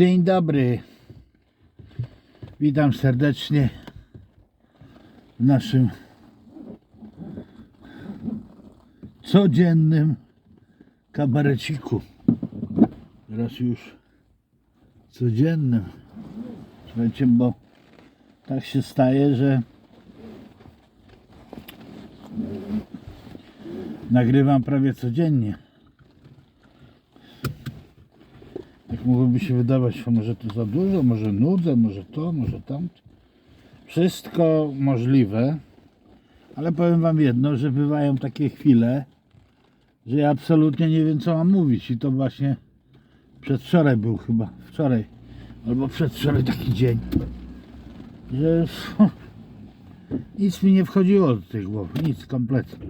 Dzień dobry. Witam serdecznie w naszym codziennym kabareciku. Teraz już codziennym. Słuchajcie, bo tak się staje, że nagrywam prawie codziennie. Jak mogłoby się wydawać, a może to za dużo, może nudzę, może to, może tamto. Wszystko możliwe, ale powiem Wam jedno, że bywają takie chwile, że ja absolutnie nie wiem co mam mówić i to właśnie przedwczoraj był chyba, wczoraj albo przedwczoraj taki dzień, że nic mi nie wchodziło do tej głowy, nic kompletnie.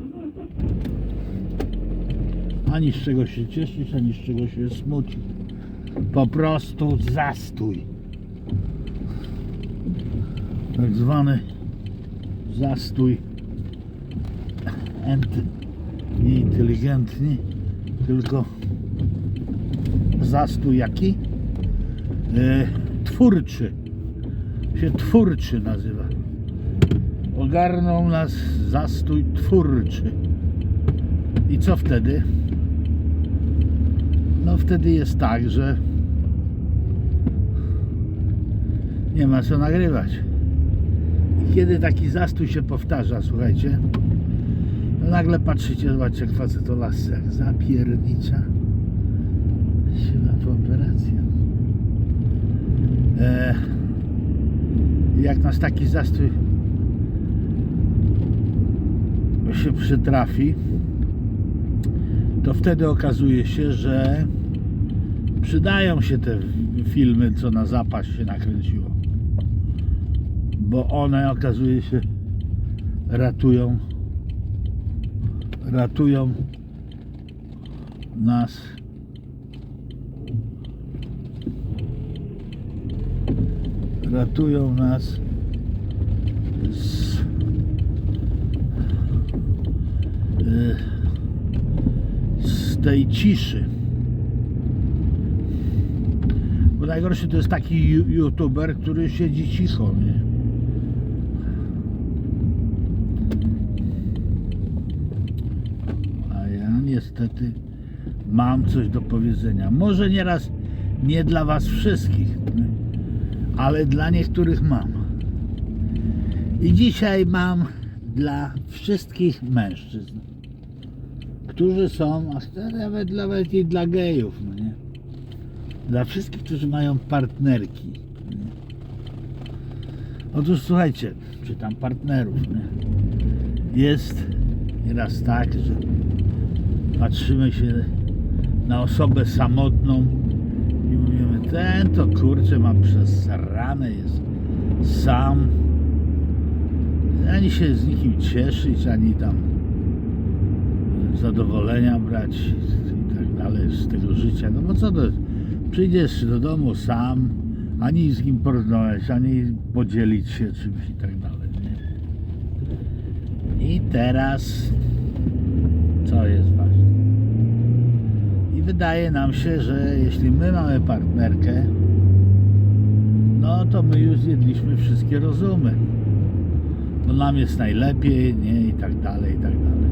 Ani z czego się cieszyć, ani z czego się smucić. Po prostu zastój. Tak zwany zastój ent- nieinteligentny, tylko zastój jaki? E, twórczy. Się twórczy nazywa. Ogarnął nas zastój twórczy. I co wtedy? No wtedy jest tak, że nie ma co nagrywać. I kiedy taki zastój się powtarza, słuchajcie, to nagle patrzycie, zobaczcie, jak facet o jak zapiernicza się ma po operacji. E, jak nas taki zastój się przytrafi, to wtedy okazuje się, że przydają się te filmy, co na zapaść się nakręciło. Bo one okazuje się ratują ratują nas ratują nas z y, z tej ciszy. Bo najgorszy to jest taki youtuber, który siedzi cicho, nie? A ja niestety mam coś do powiedzenia. Może nieraz nie dla was wszystkich, ale dla niektórych mam. I dzisiaj mam dla wszystkich mężczyzn którzy są, a nawet, nawet i dla gejów, no nie? Dla wszystkich, którzy mają partnerki. Nie? Otóż słuchajcie, czy tam partnerów, nie? Jest nieraz tak, że patrzymy się na osobę samotną i mówimy, ten to kurczę ma przesrane, jest sam. Ani się z nikim cieszyć, ani tam zadowolenia brać i tak dalej z tego życia. No bo co to? Przyjdziesz do domu sam, ani z kim porozmawiać, ani podzielić się czymś i tak dalej. I teraz co jest wydaje nam się, że jeśli my mamy partnerkę, no to my już zjedliśmy wszystkie rozumy. Bo nam jest najlepiej, nie? I tak dalej, i tak dalej.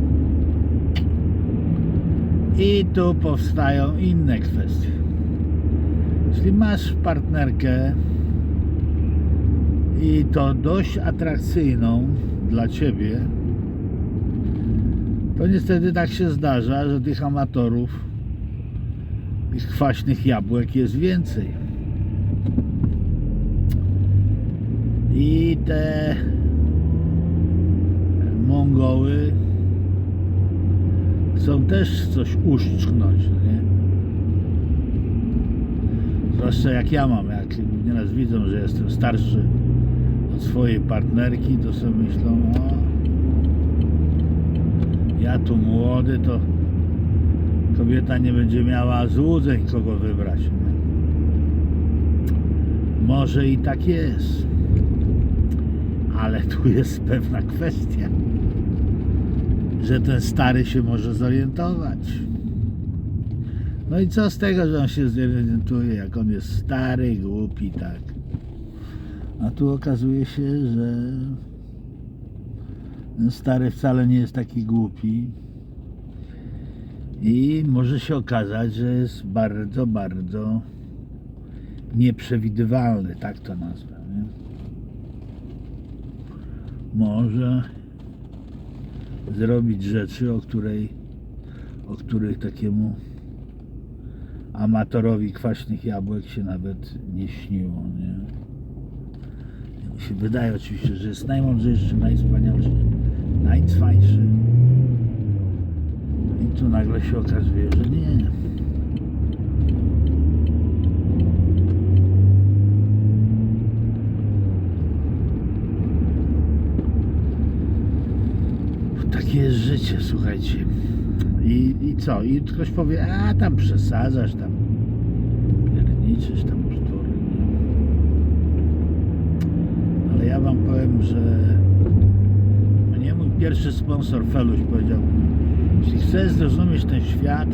I tu powstają inne kwestie. Jeśli masz partnerkę i to dość atrakcyjną dla ciebie, to niestety tak się zdarza, że tych amatorów, tych kwaśnych jabłek jest więcej. I te Mongoły chcą też coś uszczknąć, no nie? Zwłaszcza jak ja mam, jak nieraz widzą, że jestem starszy od swojej partnerki, to sobie myślą, o, ja tu młody, to kobieta nie będzie miała złudzeń, kogo wybrać. Może i tak jest, ale tu jest pewna kwestia że ten stary się może zorientować. No i co z tego, że on się zorientuje, jak on jest stary, głupi, tak. A tu okazuje się, że ten stary wcale nie jest taki głupi. I może się okazać, że jest bardzo, bardzo nieprzewidywalny, tak to nazwę. Nie? Może zrobić rzeczy, o której o których takiemu amatorowi kwaśnych jabłek się nawet nie śniło, nie? Się wydaje oczywiście, że jest najmądrzejszy, najwspanialszy, najcwańszy. I tu nagle się okazuje, że nie. Takie jest życie, słuchajcie. I, I co? I ktoś powie, a tam przesadzasz, tam pierniczysz, tam bzdury. Ale ja wam powiem, że mnie mój pierwszy sponsor Feluś powiedział, jeśli chcesz zrozumieć ten świat,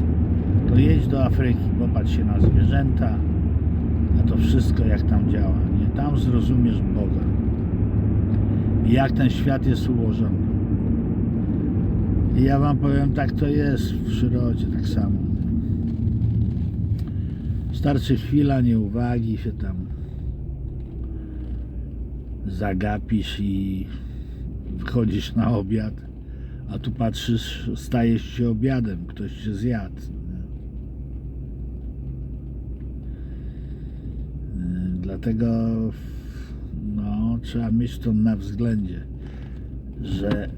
to jedź do Afryki, popatrz się na zwierzęta, na to wszystko jak tam działa. Nie? Tam zrozumiesz Boga. I jak ten świat jest ułożony. I ja wam powiem, tak to jest w przyrodzie, tak samo. Starczy chwila nieuwagi, się tam zagapisz i wchodzisz na obiad, a tu patrzysz, stajesz się obiadem, ktoś się zjadł. Yy, Dlatego no, trzeba mieć to na względzie, że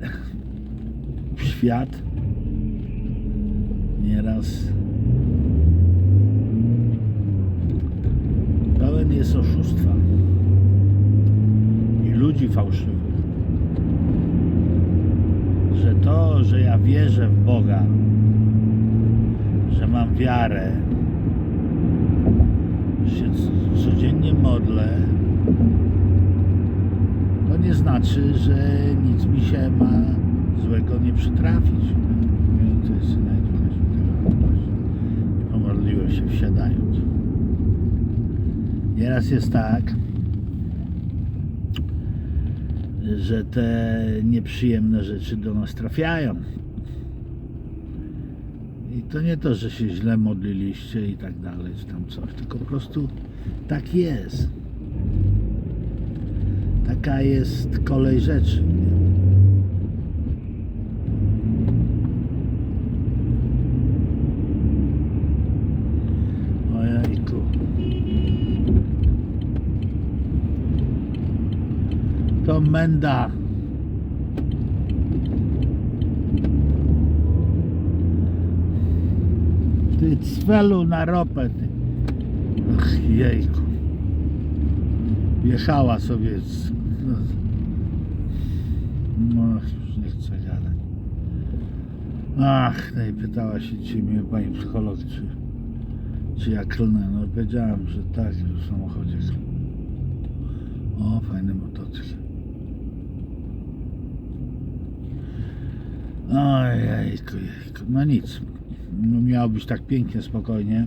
świat nieraz pełen jest oszustwa i ludzi fałszywych. Że to, że ja wierzę w Boga, że mam wiarę, że się codziennie modlę, to nie znaczy, że nic mi się ma złego nie przytrafić. To jest Świętego. I pomodliłem się wsiadając. Nieraz jest tak, że te nieprzyjemne rzeczy do nas trafiają. I to nie to, że się źle modliliście i tak dalej, czy tam coś, tylko po prostu tak jest. Taka jest kolej rzeczy. Ojejku. To menda. Ty cwelu na ropę, ty. Ach, jejku. Jechała sobie z... No, już nie chcę gadać. Ach, no i pytała się dzisiaj mnie pani psycholog, czy, czy ja klnę. No powiedziałem, że tak, że w samochodzie. O, fajny motocykl. Ojejku, jejku. No nic. No miało być tak pięknie, spokojnie.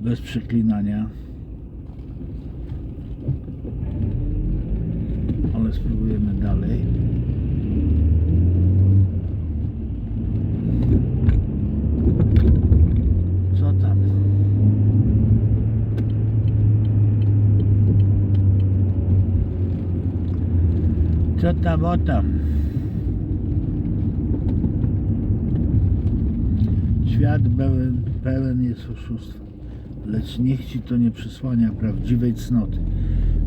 Bez przeklinania. Ale spróbujemy dalej. Co tam? Co tam, o tam? Świat pełen, pełen jest oszustwa, lecz niech ci to nie przysłania prawdziwej cnoty.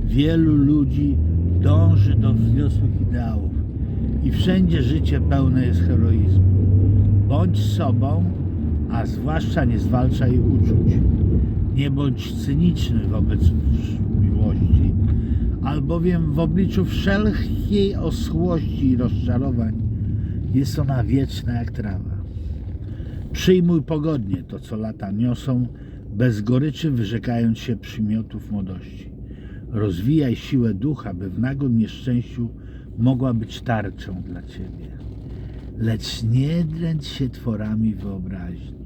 Wielu ludzi dąży do wzniosłych ideałów i wszędzie życie pełne jest heroizmu. Bądź sobą, a zwłaszcza nie zwalczaj uczuć. Nie bądź cyniczny wobec miłości, albowiem w obliczu wszelkiej oschłości i rozczarowań jest ona wieczna jak trawa. Przyjmuj pogodnie to, co lata niosą, bez goryczy wyrzekając się przymiotów młodości. Rozwijaj siłę ducha, by w nagłym nieszczęściu mogła być tarczą dla Ciebie. Lecz nie dręcz się tworami wyobraźni.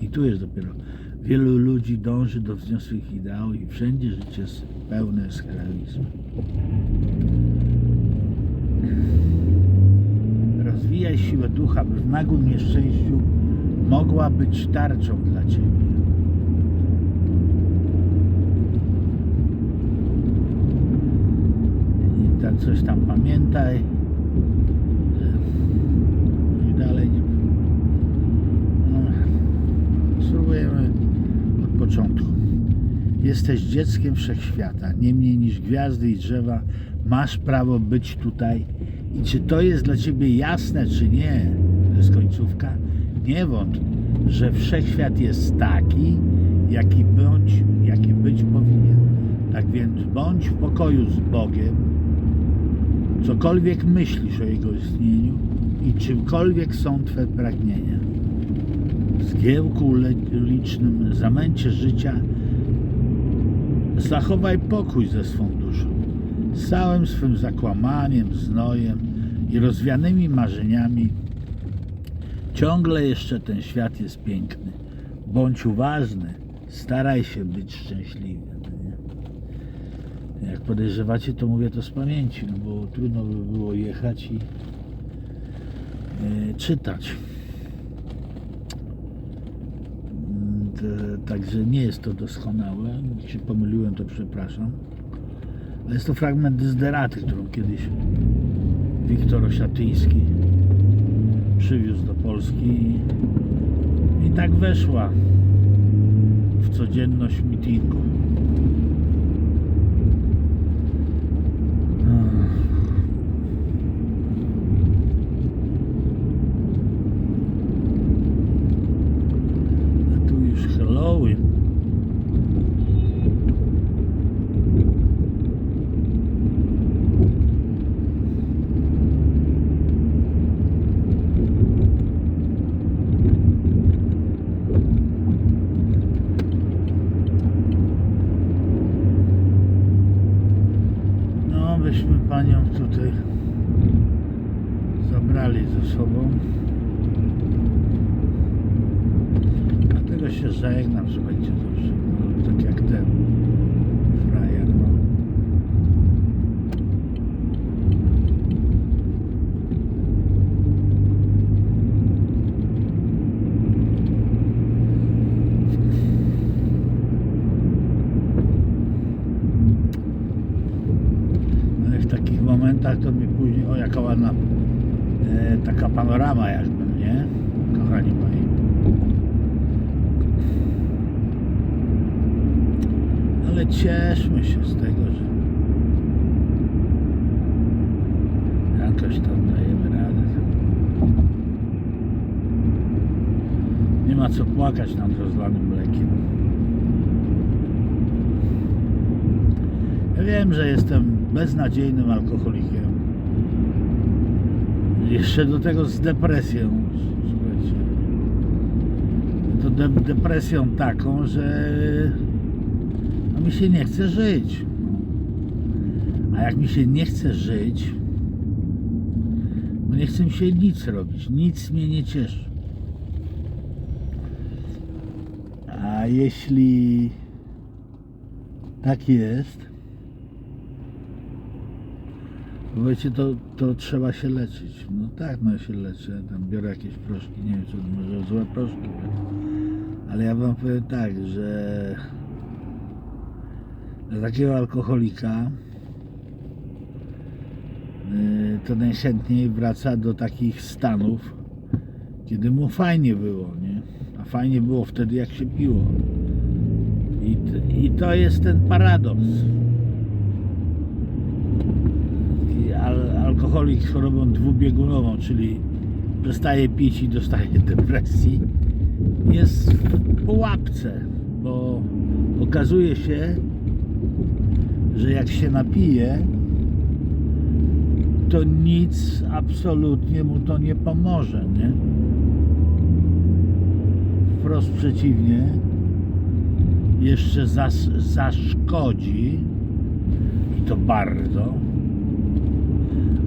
I tu jest dopiero. Wielu ludzi dąży do wzniosłych ideałów i wszędzie życie jest pełne heroizmu. Rozwijaj siłę ducha, by w nagłym nieszczęściu mogła być tarczą dla Ciebie. I tak coś tam pamiętaj. I dalej nie. No, spróbujemy od początku. Jesteś dzieckiem wszechświata, nie mniej niż gwiazdy i drzewa. Masz prawo być tutaj. I czy to jest dla ciebie jasne, czy nie, to jest końcówka? Nie wątp, że wszechświat jest taki, jaki bądź, jaki być powinien. Tak więc bądź w pokoju z Bogiem, cokolwiek myślisz o Jego istnieniu i czymkolwiek są Twe pragnienia. W zgiełku licznym zamęcie życia zachowaj pokój ze swą duszą, całym swym zakłamaniem, znojem i rozwianymi marzeniami. Ciągle jeszcze ten świat jest piękny. Bądź uważny, staraj się być szczęśliwy. no? Jak podejrzewacie, to mówię to z pamięci, no bo trudno by było jechać i e, czytać. Mm, Także nie jest to doskonałe. Się pomyliłem, to przepraszam. Ale jest to fragment Dezderaty, którą kiedyś Wiktor Osiatyński przywiózł do Polski i, i tak weszła w codzienność mitingu. A tu już Halloween. No, byśmy panią tutaj zabrali ze sobą. Dlatego się żegnam, słuchajcie, zawsze. No, tak jak ten frajer, no. Ale w takich momentach to mi później, o jaka ładna e, taka panorama jakby, nie? Kochani moi. Ale cieszmy się z tego, że jakoś tam dajemy radę. Nie ma co płakać nad rozlanym mlekiem. Ja wiem, że jestem beznadziejnym alkoholikiem. Jeszcze do tego z depresją. Słuchajcie. To de depresją taką, że no mi się nie chce żyć. A jak mi się nie chce żyć, bo nie chce mi się nic robić, nic mnie nie cieszy. A jeśli tak jest, wiecie, to, to trzeba się leczyć. No tak, no ja się leczę, tam biorę jakieś proszki, nie wiem, co to może złe proszki, ale ja wam powiem tak, że takiego alkoholika yy, to najchętniej wraca do takich stanów, kiedy mu fajnie było, nie? A fajnie było wtedy, jak się piło. I, i to jest ten paradoks. Al, alkoholik z chorobą dwubiegunową, czyli przestaje pić i dostaje depresji, jest w pułapce, bo okazuje się, że jak się napije, to nic absolutnie mu to nie pomoże, nie? Wprost przeciwnie, jeszcze zas, zaszkodzi i to bardzo.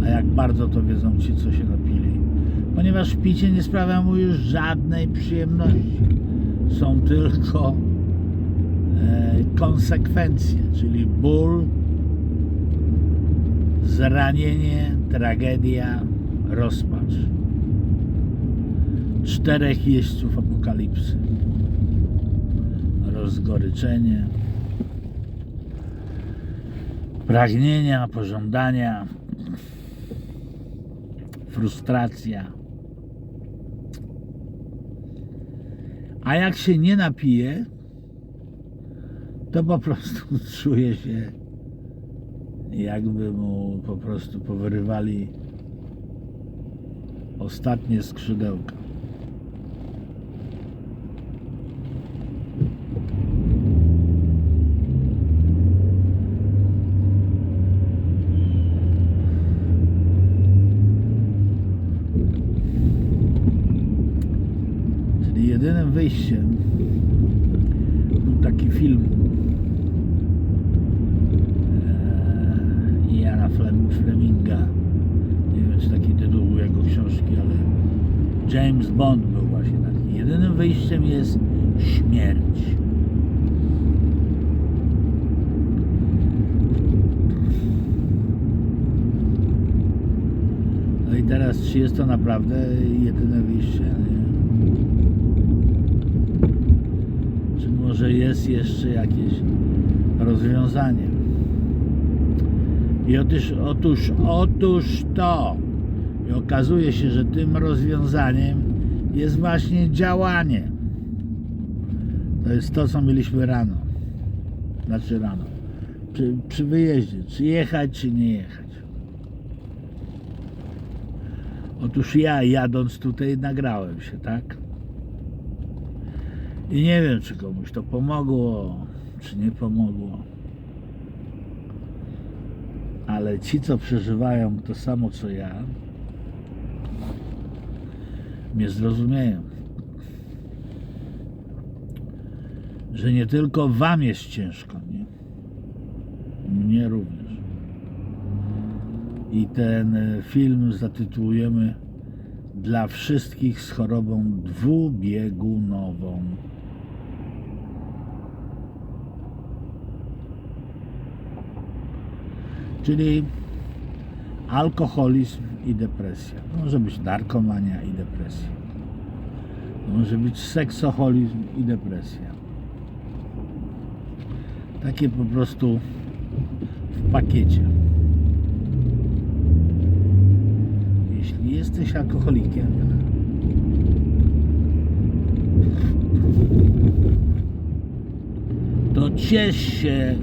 A jak bardzo to wiedzą ci, co się napili. Ponieważ picie nie sprawia mu już żadnej przyjemności. są tylko konsekwencje, czyli ból, zranienie, tragedia, rozpacz. Czterech jeźdźców apokalipsy. Rozgoryczenie, pragnienia, pożądania, frustracja. A jak się nie napije, to po prostu czuje się jakby mu po prostu powyrywali ostatnie skrzydełka. Czyli jedynym wyjściem był taki film eee, Iana Flem- Fleminga. Nie wiem, czy taki tytuł był jego książki, ale James Bond był właśnie taki. Jedynym wyjściem jest śmierć. No i teraz, czy jest to naprawdę jedyne wyjście? Nie? Czy może jest jeszcze jakieś rozwiązanie? I otóż, otóż, otóż to. I okazuje się, że tym rozwiązaniem jest właśnie działanie. To jest to, co mieliśmy rano. Znaczy rano. Przy, przy wyjeździe. Czy jechać, czy nie jechać. Otóż ja jadąc tutaj nagrałem się, tak? I nie wiem, czy komuś to pomogło, czy nie pomogło. Ale ci, co przeżywają to samo co ja, mnie zrozumieją. Że nie tylko wam jest ciężko, nie? Mnie również. I ten e, film zatytułujemy Dla wszystkich z chorobą dwubiegunową. Czyli alkoholizm i depresja. Może być narkomania i depresja. Może być seksoholizm i depresja. Takie po prostu w pakiecie. Jeśli jesteś alkoholikiem, to ciesz się,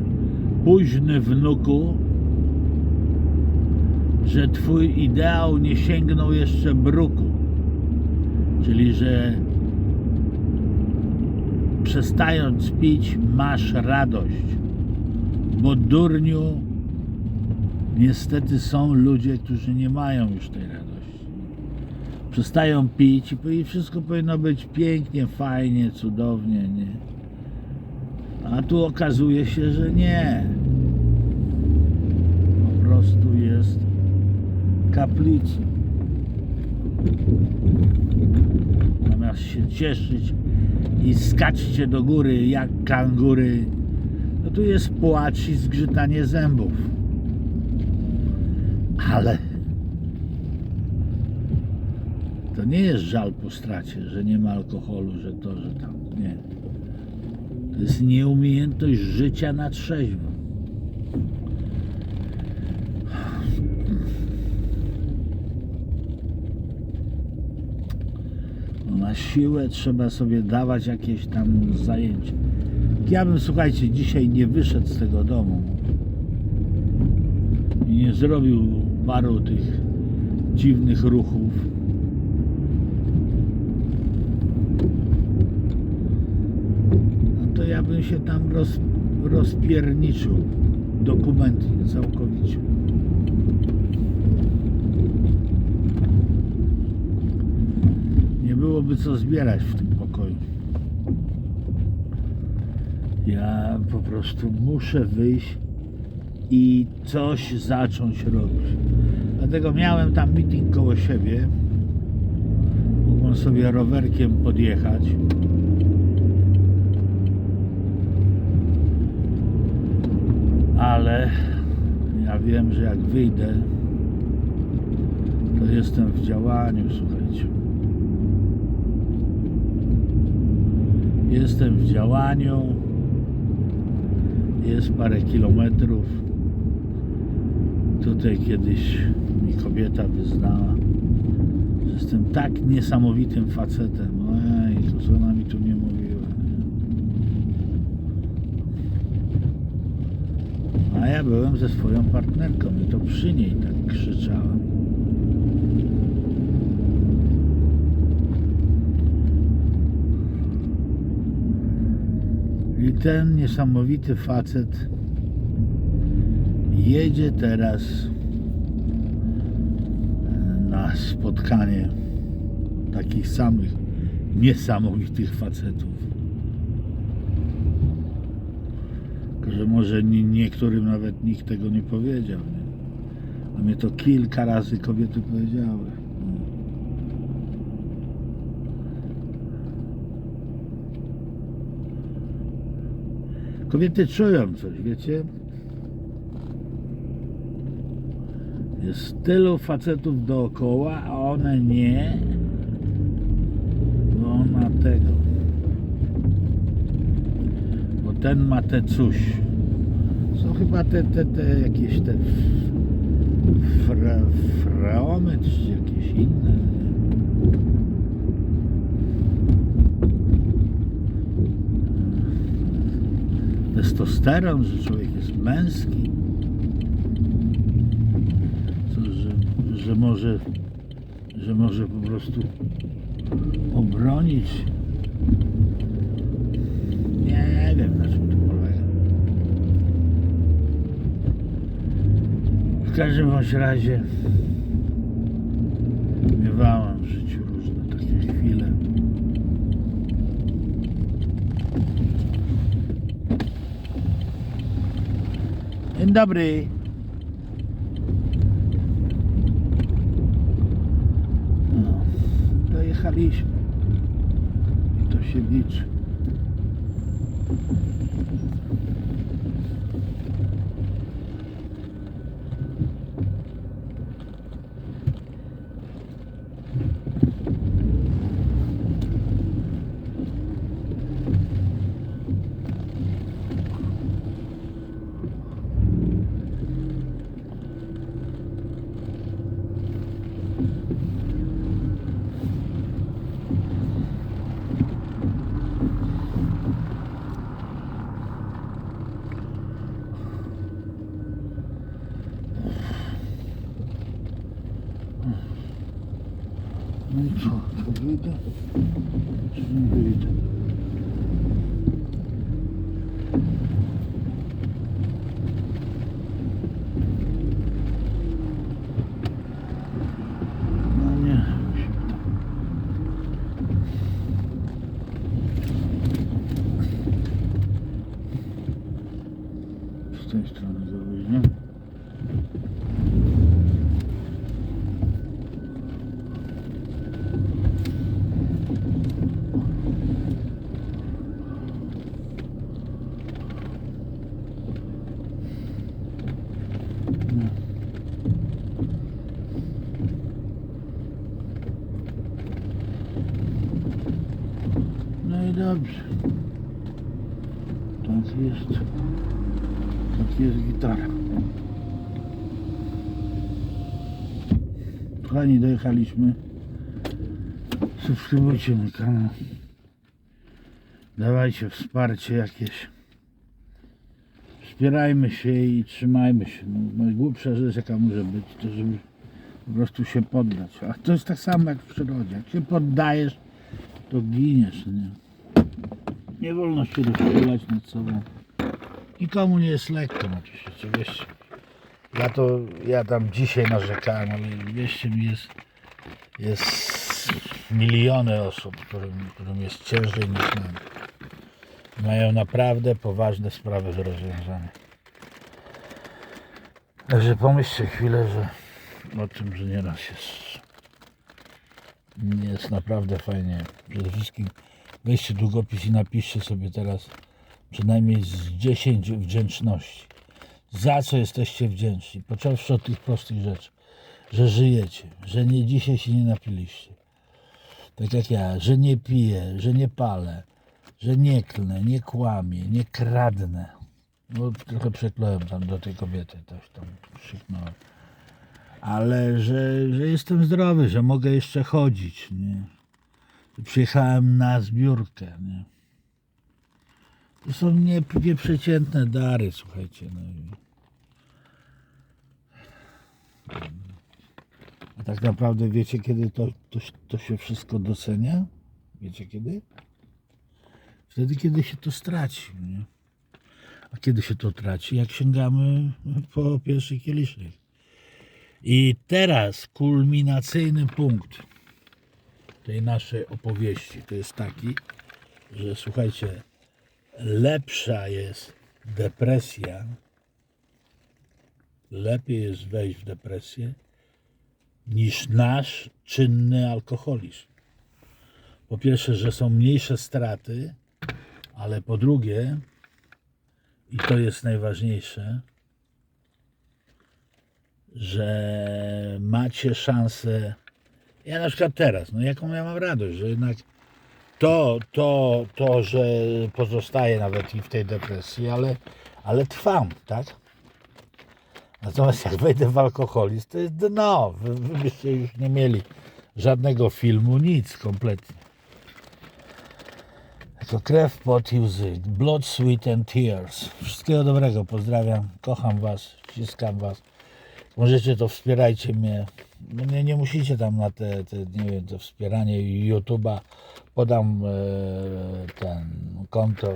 późny wnuku, że twój ideał nie sięgnął jeszcze bruku. Czyli, że przestając pić masz radość. Bo durniu niestety są ludzie, którzy nie mają już tej radości. Przestają pić i wszystko powinno być pięknie, fajnie, cudownie, nie? A tu okazuje się, że nie. Po prostu jest kaplicy. Zamiast się cieszyć i skaczcie do góry jak kangury, no tu jest płacz i zgrzytanie zębów. Ale to nie jest żal po stracie, że nie ma alkoholu, że to, że tam. Nie. To jest nieumiejętność życia na trzeźwo. Siłę trzeba sobie dawać jakieś tam zajęcia. Ja bym, słuchajcie, dzisiaj nie wyszedł z tego domu i nie zrobił paru tych dziwnych ruchów. No to ja bym się tam roz, rozpierniczył dokumentnie całkowicie. byłoby co zbierać w tym pokoju. Ja po prostu muszę wyjść i coś zacząć robić. Dlatego miałem tam meeting koło siebie. Mogłem sobie rowerkiem podjechać. Ale ja wiem, że jak wyjdę, to jestem w działaniu, słuchajcie. Jestem w działaniu. Jest parę kilometrów. Tutaj kiedyś mi kobieta wyznała, że jestem tak niesamowitym facetem. Ojej, to co ona mi tu nie mówiła. A ja byłem ze swoją partnerką i to przy niej tak krzyczałem. I ten niesamowity facet jedzie teraz e, na spotkanie takich samych niesamowitych facetów. Że może nie, niektórym nawet nikt tego nie powiedział. Nie? A mnie to kilka razy kobiety powiedziały. Kobiety czują coś, wiecie? Jest tylu facetów dookoła, a one nie. Bo on ma tego. Bo ten ma te coś. Są chyba te, te, te jakieś te fra, freomy czy jakieś inne. Testosteron, że człowiek jest męski. Co, że, że może że może po prostu obronić. Nie wiem na czym to polega. W każdym bądź razie miewałem w życiu różne takie chwile. Dzień dobry. No, dojechaliśmy. I to się liczy. No i co? To wyjdę? Czy nie wyjdę? No nie. musimy tam. Z tej strony zrobić, nie? No i dobrze. Tak jest. Gitara. Kochani, dojechaliśmy. Subskrybujcie mój kanał. Dawajcie wsparcie jakieś. Wspierajmy się i trzymajmy się. No, najgłupsza rzecz jaka może być, to żeby po prostu się poddać. A to jest tak samo jak w przyrodzie. Jak się poddajesz, to giniesz. Nie, nie wolno się rozchylać nad sobą. Nikomu nie jest lekko na świecie, wierzcie. Ja to, ja tam dzisiaj narzekałem, ale wierzcie mi, jest, jest miliony osób, którym, którym jest ciężej niż nam. Mają naprawdę poważne sprawy do rozwiązania. Także pomyślcie chwilę, że o tym, że nieraz jest jest naprawdę fajnie. Przede wszystkim weźcie długopis i napiszcie sobie teraz przynajmniej z 10 wdzięczności. za co jesteście wdzięczni, począwszy od tych prostych rzeczy, że żyjecie, że nie dzisiaj się nie napiliście, tak jak ja, że nie piję, że nie palę, że nie klnę, nie kłamię, nie kradnę. No, trochę przeklełem tam do tej kobiety, coś tam krzyknąłem. Ale że, że jestem zdrowy, że mogę jeszcze chodzić, nie? Przyjechałem na zbiórkę, nie? To są nie, nieprzeciętne dary, słuchajcie. No. i- A tak naprawdę wiecie, kiedy to, to, to się wszystko docenia? Wiecie kiedy? Wtedy, kiedy się to straci. Nie? A kiedy się to traci? Jak sięgamy po pierwszy kieliszek. I teraz kulminacyjny punkt tej naszej opowieści to jest taki, że słuchajcie, lepsza jest depresja, lepiej jest wejść w depresję niż nasz czynny alkoholizm. Po pierwsze, że są mniejsze straty, ale po drugie, i to jest najważniejsze, że macie szansę. Ja na przykład teraz, no jaką ja mam radość, że jednak to, to, to, że pozostaję nawet i w tej depresji, ale, ale trwam, tak? Natomiast jak wejdę w alkoholizm, to jest dno. Wy, wy byście już nie mieli żadnego filmu, nic kompletnie. Tylko krew, pot i łzy. Blood, sweat and tears. Wszystkiego dobrego, pozdrawiam, kocham was, ściskam was. Możecie to, wspierajcie mnie. Nie, nie musicie tam na te, te, nie wiem, to wspieranie YouTube'a. Podam e, ten konto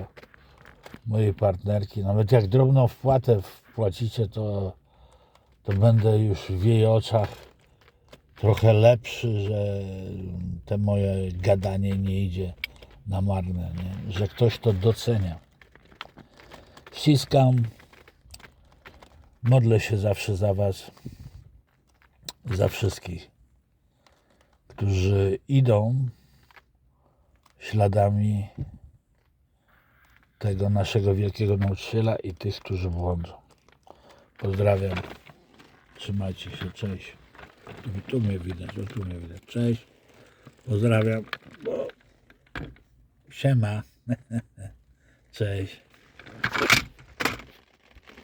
mojej partnerki. Nawet jak drobną wpłatę wpłacicie, to, to będę już w jej oczach trochę lepszy, że te moje gadanie nie idzie na marne, nie? że ktoś to docenia. Ściskam, modlę się zawsze za Was, za wszystkich, którzy idą śladami tego naszego wielkiego nauczyciela i tych, którzy błądzą. Pozdrawiam. Trzymajcie się. Cześć. Tu, mnie widać, tu mnie widać. Cześć. Pozdrawiam. Siema. Cześć.